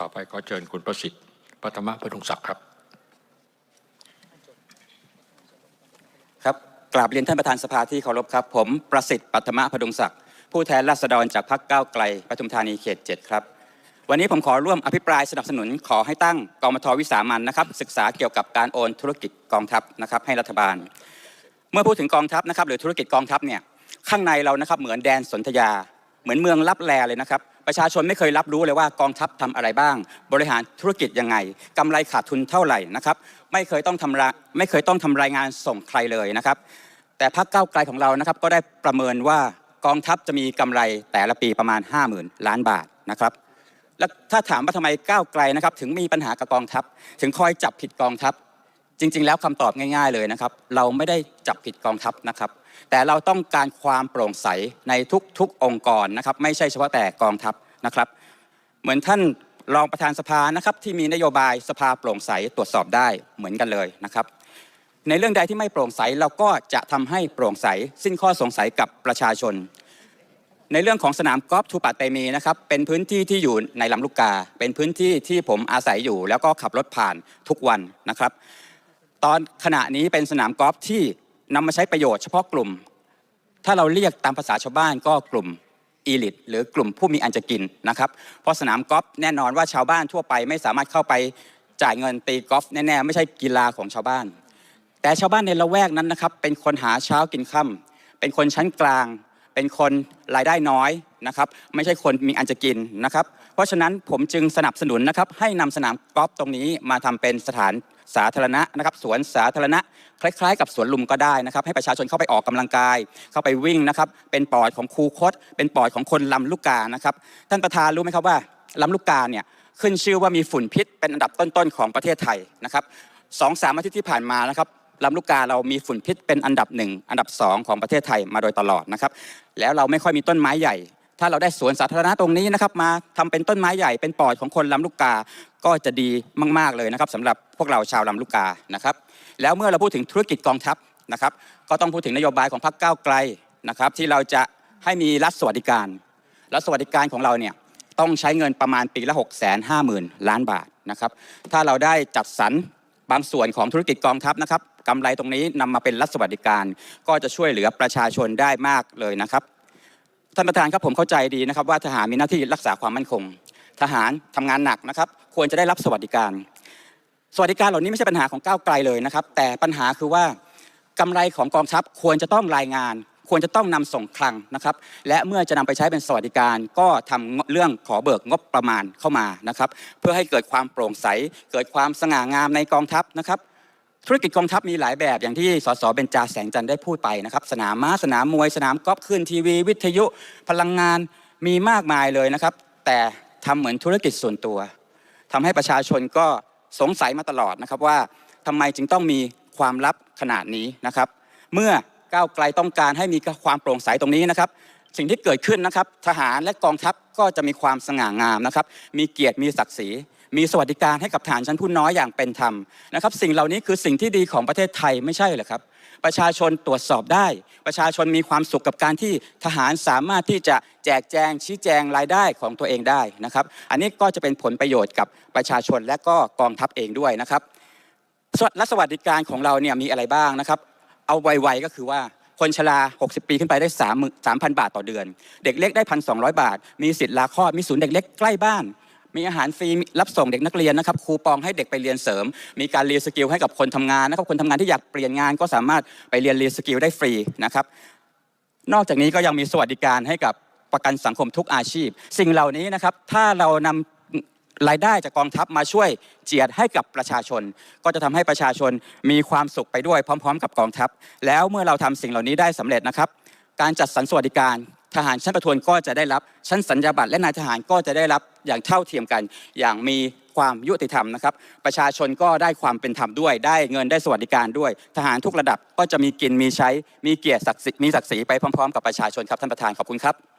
ต่อไปขอเชิญคุณประสิทธิ์ปัทมพดุงศักดิ์ครับ ครับกราบเรียนท่านประธานสภาที่เคารพครับ ผมประสิทธิ์ปัทมพดุงศักดิ์ผู้แทนราษฎรจากพรรคก้าวไกลปทุมธานีเขต 7 ครับ วันนี้ผมขอร่วมอภิปรายสนับสนุนขอให้ตั้งกมทวิสามันนะครับ ศึกษาเกี่ยวกับการโอนธุรกิจกองทัพนะครับ ให้รัฐบาล เมื่อพูดถึงกองทัพนะครับ หรือธุรกิจกองทัพเนี่ยข้างในเรานะครับเหมือนแดนสนธยา เหมือนเมืองลับแลเลยนะครับ ประชาชนไม่เคยรับรู้เลยว่ากองทัพทำอะไรบ้าง บริหารธุรกิจยังไงกำไรขาดทุนเท่าไหร่นะครับไม่เคยต้องทำราไม่เคยต้องทำรายงานส่งใครเลยนะครับ แต่พรรคก้าวไกลของเรานะครับก็ได้ประเมินว่ากองทัพจะมีกำไรแต่ละปีประมาณ 50,000 ล้านบาทนะครับแล้วถ้าถามว่าทำไมก้าวไกลนะครับถึงมีปัญหากับกองทัพ ถึงคอยจับผิดกองทัพ จริง ๆ แล้วคำตอบง่าย ๆ เลยนะครับ เราไม่ได้จับผิดกองทัพนะครับ แต่เราต้องการความโปร่งใสในทุกๆองค์กรนะครับ ไม่ใช่เฉพาะแต่กองทัพนะครับ เหมือนท่านรองประธานสภานะครับที่มีนโยบายสภาโปร่งใสตรวจสอบได้เหมือนกันเลยนะครับ ในเรื่องใดที่ไม่โปร่งใสเราก็จะทำให้โปร่งใส สิ้นข้อสงสัยกับประชาชน ในเรื่องของสนามกอล์ฟทูปาเตมีนะครับเป็นพื้นที่ที่อยู่ในลำลูกกา เป็นพื้นที่ที่ผมอาศัยอยู่ แล้วก็ขับรถผ่านทุกวันนะครับ ตอนขณะนี้เป็นสนามกอล์ฟที่นำมาใช้ประโยชน์เฉพาะกลุ่ม ถ้าเราเรียกตามภาษาชาวบ้านก็กลุ่มอีลิตหรือกลุ่มผู้มีอันจะกินนะครับ เพราะสนามกอล์ฟแน่นอนว่าชาวบ้านทั่วไปไม่สามารถเข้าไปจ่ายเงินตีกอล์ฟแน่ๆไม่ใช่กีฬาของชาวบ้าน แต่ชาวบ้านในละแวกนั้นนะครับเป็นคนหาเช้ากินค่ำเป็นคนชั้นกลาง เป็นคนรายได้น้อยนะครับไม่ใช่คนมีอันจะกินนะครับเพราะฉะนั้นผมจึงสนับสนุนนะครับให้นำสนามกอล์ฟตรงนี้มาทำเป็นสถานสาธารณะนะครับสวนสาธารณะคล้ายๆ กับสวนลุมก็ได้นะครับ ให้ประชาชนเข้าไปออกกำลังกาย เข้าไปวิ่งนะครับ เป็นปอดของครูคดเป็นปอดของคนลำลูกกานะครับท่านประธานรู้ไหมครับว่าลำลูกกาเนี่ยขึ้นชื่อว่ามีฝุ่นพิษเป็นอันดับต้นๆของประเทศไทยนะครับสองสามอาทิตย์ที่ผ่านมานะครับ ลำลูกกาเรามีฝุ่นพิษเป็นอันดับหนึ่งอันดับสองของประเทศไทยมาโดยตลอดนะครับ แล้วเราไม่ค่อยมีต้นไม้ใหญ่ ถ้าเราได้สวนสาธารณะตรงนี้นะครับ มาทำเป็นต้นไม้ใหญ่เป็นปอดของคนลำลูกกาก็จะดีมาก ๆเลยนะครับสำหรับพวกเราชาวลำลูกกานะครับ แล้วเมื่อเราพูดถึงธุรกิจกองทัพนะครับ ก็ต้องพูดถึงนโยบายของพรรคก้าวไกลนะครับ ที่เราจะให้มีรัฐสวัสดิการรัฐสวัสดิการของเราเนี่ยต้องใช้เงินประมาณปีละ6 5 0 0 0 0 ล้านบาทนะครับ ถ้าเราได้จัดสรรบางส่วนของธุรกิจกองทัพนะครับ กำไรตรงนี้นำมาเป็นรัฐสวัสดิการ ก็จะช่วยเหลือประชาชนได้มากเลยนะครับท่านประธานครับผมเข้าใจดีนะครับว่าทหารมีหน้าที่รักษาความมั่นคง ทหารทำงานหนักนะครับ ควรจะได้รับสวัสดิการ สวัสดิการเหล่านี้ไม่ใช่ปัญหาของก้าวไกลเลยนะครับ แต่ปัญหาคือว่ากำไรของกองทัพควรจะต้องรายงานควรจะต้องนำส่งคลังนะครับ และเมื่อจะนำไปใช้เป็นสวัสดิการ ก็ทำเรื่องขอเบิกงบประมาณเข้ามานะครับ เพื่อให้เกิดความโปร่งใส เกิดความสง่างามในกองทัพนะครับ ธุรกิจกองทัพมีหลายแบบอย่างที่สสเบญจาแสงจันทร์ได้พูดไปนะครับ สนามม้าสนามมวยสนามกอล์ฟขึ้นทีวี วิทยุพลังงานมีมากมายเลยนะครับ แต่ทำเหมือนธุรกิจส่วนตัวทำให้ประชาชนก็สงสัยมาตลอดนะครับว่าทำไมจึงต้องมีความลับขนาดนี้นะครับ เมื่อก้าวไกลต้องการให้มีความโปร่งใสตรงนี้นะครับ สิ่งที่เกิดขึ้นนะครับ ทหารและกองทัพก็จะมีความสง่างามนะครับ มีเกียรติมีศักดิ์ศรี มีสวัสดิการให้กับฐานชั้นผู้น้อยอย่างเป็นธรรมนะครับ สิ่งเหล่านี้คือสิ่งที่ดีของประเทศไทยไม่ใช่เหรอครับ ประชาชนตรวจสอบได้ ประชาชนมีความสุขกับการที่ทหารสามารถที่จะแจกแจงชี้แจงรายได้ของตัวเองได้นะครับ อันนี้ก็จะเป็นผลประโยชน์กับประชาชนและก็กองทัพเองด้วยนะครับและสวัสดิการของเราเนี่ยมีอะไรบ้างนะครับ เอาไวๆก็คือว่าคนชรา 60 ปีขึ้นไปได้ 3 3,000 บาทต่อเดือน เด็กเล็กได้ 1,200 บาท มีสิทธิ์ลาคลอด มีศูนย์เด็กเล็กใกล้บ้าน มีอาหารฟรีรับส่งเด็กนักเรียนนะครับ คูปองให้เด็กไปเรียนเสริม มีการเรียนสกิลให้กับคนทำงานนะครับ คนทำงานที่อยากเปลี่ยนงานก็สามารถไปเรียนเรียนสกิลได้ฟรีนะครับ นอกจากนี้ก็ยังมีสวัสดิการให้กับประกันสังคมทุกอาชีพ สิ่งเหล่านี้นะครับ ถ้าเรานำรายได้จากกองทัพมาช่วยเจียดให้กับประชาชน ก็จะทำให้ประชาชนมีความสุขไปด้วยพร้อม ๆ กับกองทัพ แล้วเมื่อเราทำสิ่งเหล่านี้ได้สำเร็จนะครับ การจัดสรรสวัสดิการ ทหารชั้นประทวนก็จะได้รับ ชั้นสัญญาบัตรและนายทหารก็จะได้รับอย่างเท่าเทียมกัน อย่างมีความยุติธรรมนะครับ ประชาชนก็ได้ความเป็นธรรมด้วย ได้เงินได้สวัสดิการด้วย ทหารทุกระดับก็จะมีกินมีใช้ มีเกียรติศักดิ์ศรีมีศักดิ์ศรีไปพร้อมๆ กับประชาชนครับท่านประธานขอบคุณครับ